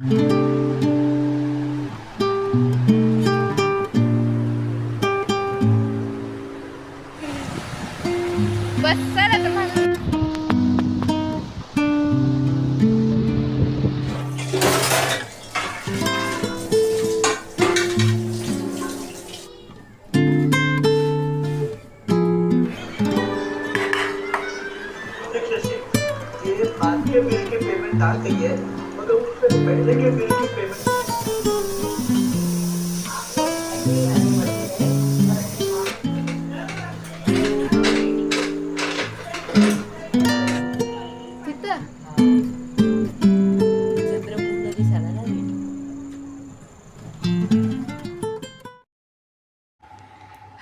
बस चला तुम्हाला ये बाद के बिल के पेमेंट आ गई है। मगर उससे पहले के बिल की payment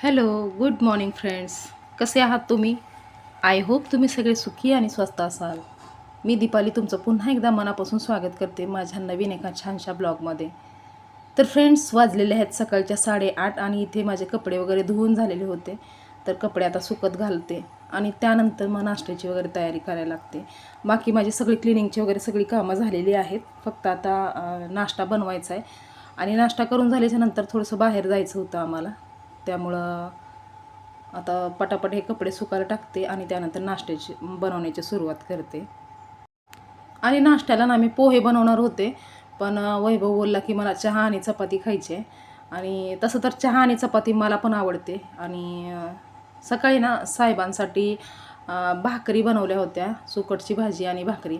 hello good morning friends. कसे आहात तुम्ही? आय होप तुम्ही सगळे सुखी आणि स्वस्त असाल. मी दीपाली तुमचं पुन्हा एकदा मनापासून स्वागत करते माझ्या नवीन एका छानशा ब्लॉगमध्ये. तर फ्रेंड्स वाजलेले आहेत सकाळच्या साडेआठ आणि इथे माझे कपडे वगैरे धुवून झालेले होते. तर कपडे आता सुकत घालते आणि त्यानंतर मग नाश्त्याची वगैरे तयारी करायला लागते. बाकी माझी सगळी क्लिनिंगची वगैरे सगळी कामं झालेली आहेत. फक्त आता नाश्ता बनवायचा आहे. आणि नाश्ता करून झाल्याच्यानंतर थोडंसं बाहेर जायचं होतं आम्हाला. त्यामुळं आता पटापट हे कपडे सुकायला टाकते आणि त्यानंतर नाश्त्याची बनवण्याची सुरुवात करते. आणि नाश्त्याला ना मी पोहे बनवणार होते. पण वैभव बोलला की मला चहा आणि चपाती खायची आहे. आणि तसं तर चहा आणि चपाती मला पण आवडते. आणि सकाळी ना साहेबांसाठी भाकरी बनवल्या होत्या. सुकटची भाजी आणि भाकरी.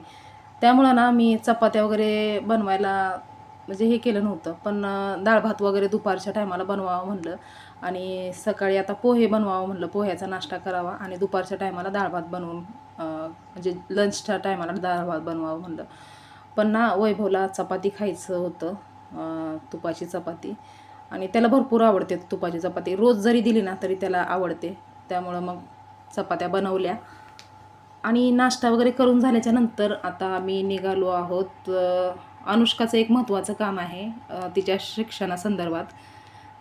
त्यामुळं ना मी चपात्या वगैरे बनवायला म्हणजे हे केलं नव्हतं. पण डाळ भात वगैरे दुपारच्या टायमाला बनवावं म्हणलं. आणि सकाळी आता पोहे बनवावं म्हणलं. पोह्याचा नाश्ता करावा आणि दुपारच्या टायमाला डाळ भात बनवून म्हणजे लंचच्या टायमाला डाळ भात बनवावं म्हणलं. पण ना वैभवला चपाती खायचं होतं तुपाची चपाती. आणि त्याला भरपूर आवडते तुपाची चपाती. रोज जरी दिली ना तरी त्याला आवडते. त्यामुळं मग चपात्या बनवल्या. आणि नाश्ता वगैरे करून झाल्याच्यानंतर आता आम्ही निघालो आहोत अनुष्काचं एक महत्त्वाचं काम आहे तिच्या शिक्षणासंदर्भात.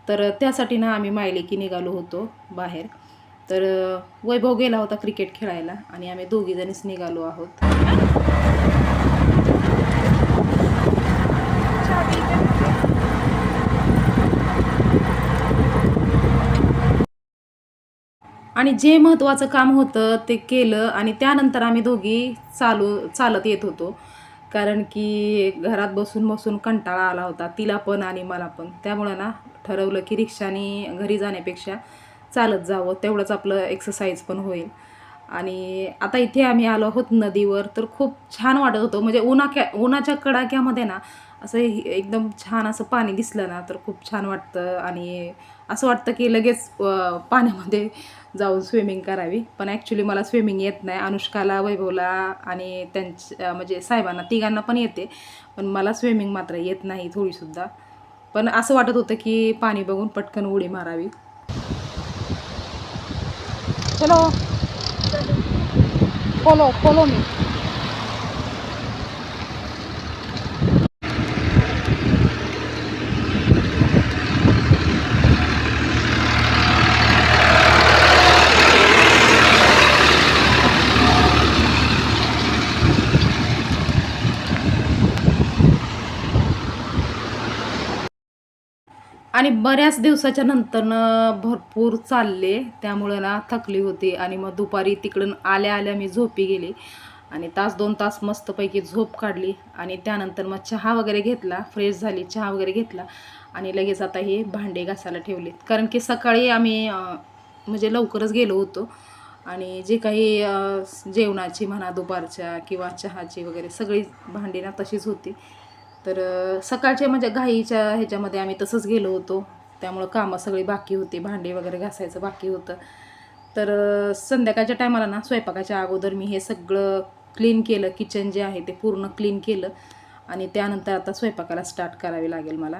तर त्यासाठी ना आम्ही मायलेकी निघालो होतो बाहेर. तर वैभव गेला होता क्रिकेट खेळायला आणि आम्ही दोघीजणीच निघालो आहोत. आणि जे महत्त्वाचं काम होतं ते केलं आणि त्यानंतर आम्ही दोघी चालू चालत येत होतो. कारण की घरात बसून बसून कंटाळा आला होता. तिला पण आणि मला पण. त्यामुळं ना ठरवलं की रिक्षाने घरी जाण्यापेक्षा चालत जावं तेवढंच आपलं एक्सरसाइज पण होईल. आणि आता इथे आम्ही आलो आहोत नदीवर तर खूप छान वाटत होतं. म्हणजे उन्हाक्या उन्हाच्या कडाक्यामध्ये ना असं एकदम छान असं पाणी दिसलं ना तर खूप छान वाटतं. आणि असं वाटतं की लगेच पाण्यामध्ये जाऊन स्विमिंग करावी. पण ॲक्च्युली मला स्विमिंग येत नाही. अनुष्काला वैभवला आणि त्यांच्या म्हणजे साहेबांना तिघांना पण येते. पण मला स्विमिंग मात्र येत नाही थोडीसुद्धा. पण असं वाटत होतं की पाणी बघून पटकन उडी मारावी. चलो फॉलो फॉलो मी आणि बऱ्याच दिवसाच्या नंतरनं भरपूर चालले त्यामुळं ना थकली होती आणि मग दुपारी तिकडून आल्या आल्या मी झोपी गेली. आणि तास दोन तास मस्तपैकी झोप काढली आणि त्यानंतर मग चहा वगैरे घेतला फ्रेश झाली चहा वगैरे घेतला आणि लगेच आता हे भांडे घासायला ठेवलेत. कारण की सकाळी आम्ही म्हणजे लवकरच गेलो होतो आणि जे काही जेवणाची म्हणा दुपारच्या किंवा चहाची वगैरे सगळी भांडी ना तशीच होती. तर सकाळच्या म्हणजे घाईच्या ह्याच्यामध्ये आम्ही तसंच गेलो होतो. त्यामुळं कामं सगळी बाकी होती. भांडी वगैरे घासायचं बाकी होतं. तर संध्याकाळच्या टायमाला ना स्वयंपाकाच्या अगोदर मी हे सगळं क्लीन केलं. किचन जे आहे ते पूर्ण क्लीन केलं. आणि त्यानंतर आता स्वयंपाकाला स्टार्ट करावी लागेल मला.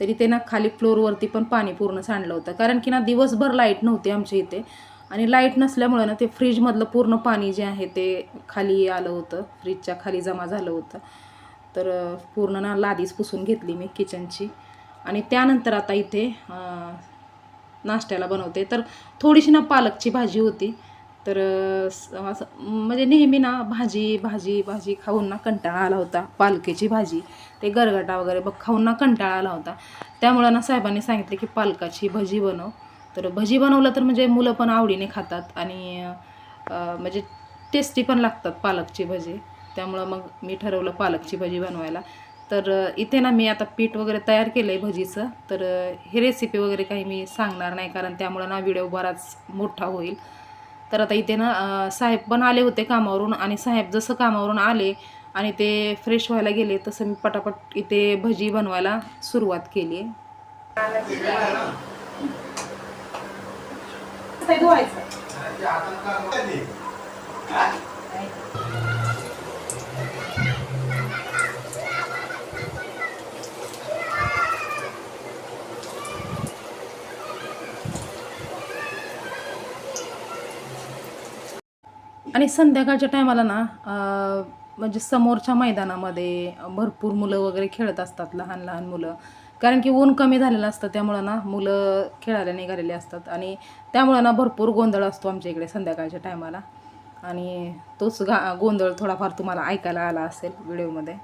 तरी ते ना खाली फ्लोअरवरती पण पाणी पूर्ण सांडलं होतं. कारण की ना दिवसभर लाइट नव्हती आमच्या इथे. आणि लाइट नसल्यामुळं ना ते फ्रीजमधलं पूर्ण पाणी जे आहे ते खाली आलं होतं. फ्रीजच्या खाली जमा झालं होतं. तर पूर्ण ना लादीच पुसून घेतली मी किचनची आणि त्यानंतर आता इथे नाश्त्याला बनवते. तर थोडीशी ना पालकची भाजी होती. तर असं म्हणजे नेहमी ना भाजी भाजी भाजी खाऊन ना कंटाळा आला होता. पालकेची भाजी. ते गरगटा वगैरे बघ खाऊन ना कंटाळा आला होता. त्यामुळं ना साहेबांनी सांगितले की पालकाची भजी बनव. तर भजी बनवलं तर म्हणजे मुलं पण आवडीने खातात आणि म्हणजे टेस्टी पण लागतात पालकची भजी. त्यामुळं मग मी ठरवलं पालकची भजी बनवायला. तर इथे ना मी आता पीठ वगैरे तयार केलं आहे भजीचं. तर हे ही रेसिपी वगैरे काही मी सांगणार नाही कारण त्यामुळं ना व्हिडिओ बराच मोठा होईल. तर आता इथे ना साहेब पण आले होते कामावरून आणि साहेब जसं कामावरून आले आणि ते फ्रेश व्हायला गेले तसं मी पटापट इथे भजी बनवायला सुरुवात केली. आहे आणि संध्याकाळच्या टायमाला ना म्हणजे समोरच्या मैदानामध्ये भरपूर मुलं वगैरे खेळत असतात लहान लहान मुलं. कारण की ऊन कमी झालेलं असतं त्यामुळं ना मुलं खेळायला निघालेली असतात. आणि त्यामुळं ना भरपूर गोंधळ असतो आमच्या इकडे संध्याकाळच्या टायमाला. आणि तोच गा गोंधळ थोडाफार तुम्हाला ऐकायला आला असेल व्हिडिओमध्ये.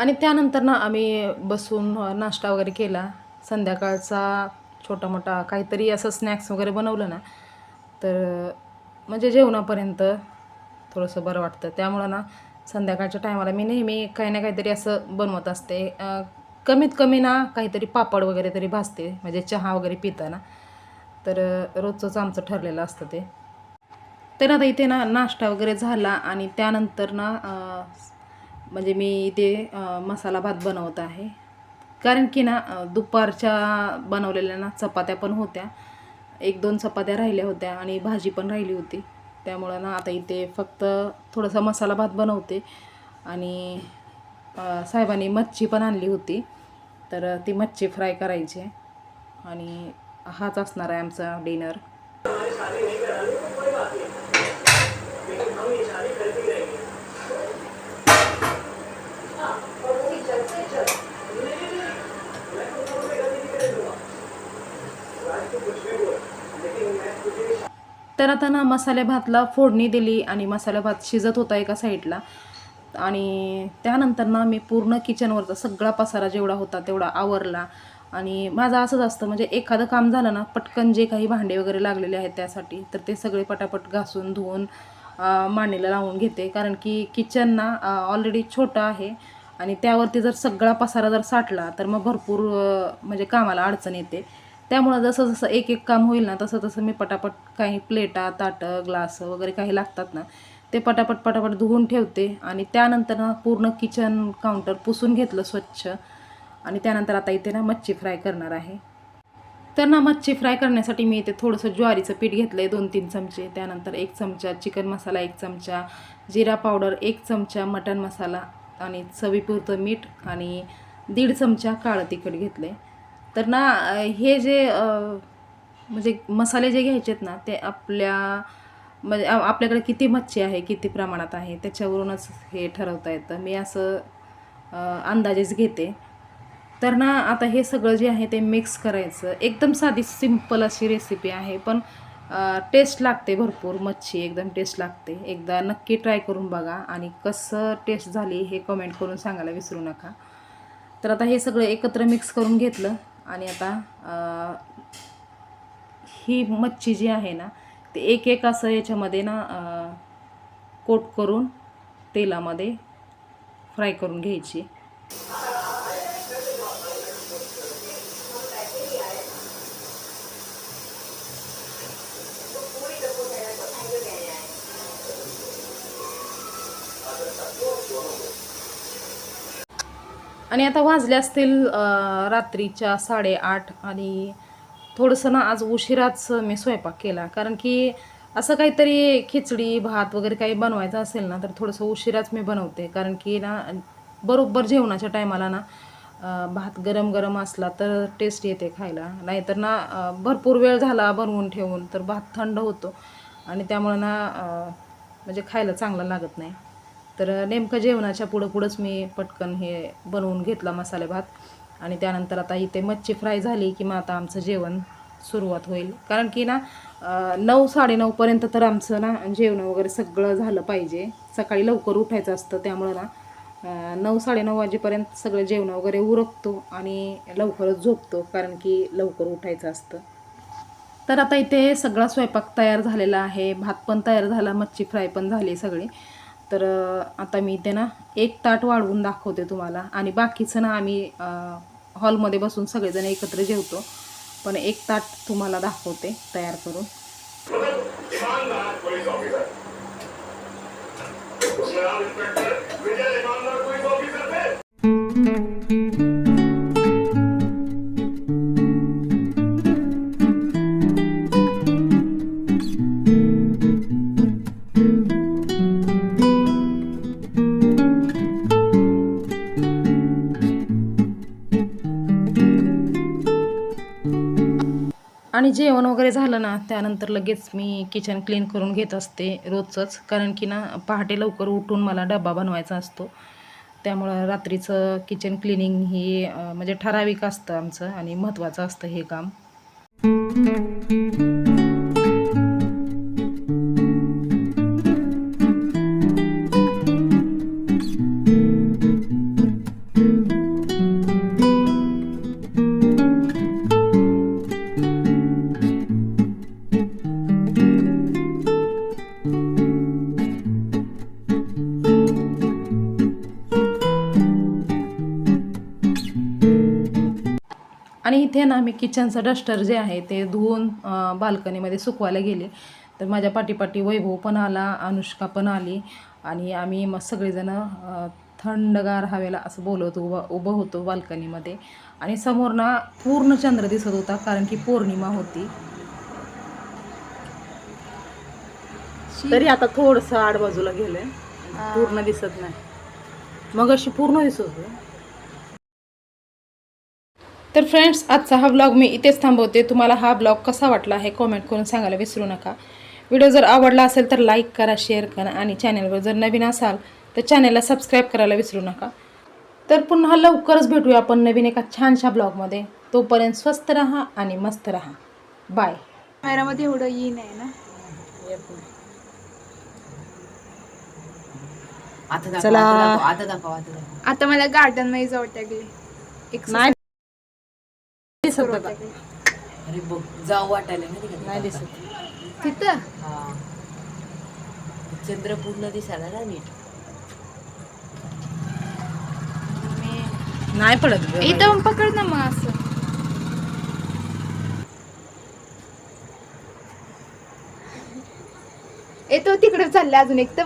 आणि त्यानंतर ना आम्ही बसून नाश्ता वगैरे केला. संध्याकाळचा छोटा मोठा काहीतरी असं स्नॅक्स वगैरे बनवलं ना तर म्हणजे जेवणापर्यंत थोडंसं बरं वाटतं. त्यामुळं ना संध्याकाळच्या टायमाला मी नेहमी काही ना काहीतरी असं बनवत असते. कमीत कमी ना काहीतरी पापड वगैरे तरी भाजते म्हणजे चहा वगैरे पिताना तर रोजचंच आमचं ठरलेलं असतं ते. तर आता इथे ना नाश्ता वगैरे झाला आणि त्यानंतर ना म्हणजे मी इथे मसाला भात बनवत आहे. कारण की ना दुपारच्या बनवलेल्या ना चपात्या पण होत्या. एक दोन चपात्या राहिल्या होत्या आणि भाजी पण राहिली होती. त्यामुळं ना आता इथे फक्त थोडासा मसाला भात बनवते. आणि साहेबांनी मच्छी पण आणली होती. तर ती मच्छी फ्राय करायची. आणि हाच असणार आहे आमचा डिनर. तर आता ना मसाले भातला फोडणी दिली आणि मसाला भात शिजत होता एका साईडला. आणि त्यानंतर ना मी पूर्ण किचनवरचा सगळा पसारा जेवढा होता तेवढा आवरला. आणि माझं असंच असतं म्हणजे एखादं काम झालं ना पटकन जे काही भांडे वगैरे लागलेले आहेत त्यासाठी तर ते सगळे पटापट घासून धुवून मांडीला लावून घेते. कारण की किचन ना ऑलरेडी छोटं आहे आणि त्यावरती जर सगळा पसारा जर साठला तर मग भरपूर म्हणजे कामाला अडचण येते. त्यामुळं जसं जसं एक एक काम होईल ना तसं तसं मी पटापट काही प्लेटा ताटं ग्लास वगैरे काही लागतात ना ते पटापट पटापट धुवून ठेवते. आणि त्यानंतर ना पूर्ण किचन काउंटर पुसून घेतलं स्वच्छ. आणि त्यानंतर आता इथे ना मच्छी फ्राय करणार आहे. तर ना मच्छी फ्राय करण्यासाठी मी इथे थोडंसं ज्वारीचं पीठ घेतलं आहे दोन तीन चमचे. त्यानंतर एक चमचा चिकन मसाला एक चमचा जिरा पावडर एक चमचा मटन मसाला आणि चवीपुरतं मीठ आणि दीड चमचा काळं तिखट घेतलं आहे तर ना हे जे म्हणजे मसाले जे घ्यायचे आहेत ना ते आपल्या म्हणजे आपल्याकडे किती मच्छी आहे किती प्रमाणात आहे त्याच्यावरूनच हे ठरवता येतं. मी असं अंदाजेच घेते. तर ना आता हे सगळं जे आहे ते मिक्स करायचं. एकदम साधी सिंपल अशी रेसिपी आहे पण टेस्ट लागते भरपूर. मच्छी एकदम टेस्ट लागते. एकदा नक्की ट्राय करून बघा आणि कसं टेस्ट झाली हे कमेंट करून सांगायला विसरू नका. तर आता हे सगळं एकत्र मिक्स करून घेतलं. आणि आता ही मच्छी जी आहे ना ते एक एक असं याच्यामध्ये ना कोट करून तेलामध्ये फ्राय करून घ्यायची. आणि आता वाजले असतील रात्रीच्या साडेआठ आणि थोडंसं ना आज उशिराच मी स्वयंपाक केला. कारण की असं काहीतरी खिचडी भात वगैरे काही बनवायचं असेल ना तर थोडंसं उशिराच मी बनवते. कारण की ना बरोबर जेवणाच्या टायमाला ना भात गरम गरम असला तर टेस्ट येते खायला. नाहीतर ना भरपूर वेळ झाला बनवून ठेवून तर भात थंड होतो. आणि त्यामुळं ना म्हणजे खायला चांगला लागत नाही. तर नेमकं जेवणाच्या पुढं पुढंच मी पटकन हे बनवून घेतला मसाले भात. आणि त्यानंतर आता इथे मच्छी फ्राय झाली की मग आता आमचं जेवण सुरुवात होईल. कारण की ना नऊ साडेनऊपर्यंत तर आमचं ना जेवण वगैरे सगळं झालं पाहिजे. सकाळी लवकर उठायचं असतं त्यामुळं ना नऊ साडेनऊ वाजेपर्यंत सगळं जेवण वगैरे उरकतो आणि लवकरच झोपतो कारण की लवकर उठायचं असतं. तर आता इथे सगळा स्वयंपाक तयार झालेला आहे. भात पण तयार झाला मच्छी फ्राय पण झाली सगळी. तर आता मी इथे ना एक ताट वाढवून दाखवते तुम्हाला. आणि बाकीचं ना आम्ही हॉलमध्ये बसून सगळेजण एकत्र जेवतो. पण एक ताट तुम्हाला दाखवते तयार करून. आणि जेवण वगैरे झालं ना त्यानंतर लगेच मी किचन क्लीन करून घेत असते रोजचंच. कारण की ना पहाटे लवकर उठून मला डबा बनवायचा असतो. त्यामुळं रात्रीचं किचन क्लिनिंग ही म्हणजे ठराविक असतं आमचं आणि महत्त्वाचं असतं हे काम. इथे ना मी किचनचं डस्टर जे आहे ते धुवून बाल्कनीमध्ये सुकवायला गेले. तर माझ्या पाठीपाठी वैभव पण आला अनुष्का पण आली आणि आम्ही मग सगळेजणं थंडगार हवेला असं बोलत उभं उभं होतो बाल्कनीमध्ये. आणि समोर ना पूर्ण चंद्र दिसत होता कारण की पौर्णिमा होती. तरी आता थोडंसं आडबाजूला गेलंय. पूर्ण दिसत नाही. मग अशी पूर्ण दिसत होतं. तर फ्रेंड्स आजचा हा ब्लॉग मी इथेच थांबवते. तुम्हाला हा ब्लॉग कसा वाटला हे कॉमेंट करून सांगायला विसरू नका. व्हिडिओ जर आवडला असेल तर लाईक करा शेअर करा आणि चॅनलवर जर नवीन असाल तर चॅनलला सबस्क्राईब करायला विसरू नका. तर पुन्हा लवकरच भेटूया आपण नवीन एका छानशा ब्लॉगमध्ये तोपर्यंत स्वस्त राहा आणि मस्त राहा. बाय कॅमेरामध्ये एवढं येईन आहे ना? आता दाखव चला. आता दाखव आता दाखव आता दाखव. आता मला गार्डनमध्ये जाऊ टाकले नाही. दिसत. वाटायले. अरे बघ जाऊ वाटायला नाही दिसत? तिथं हा चंद्र पूर्ण दिसायला ना नीट नाही पडत. इथं पकड ना मग असं येतो तिकडे चालले अजून एक तर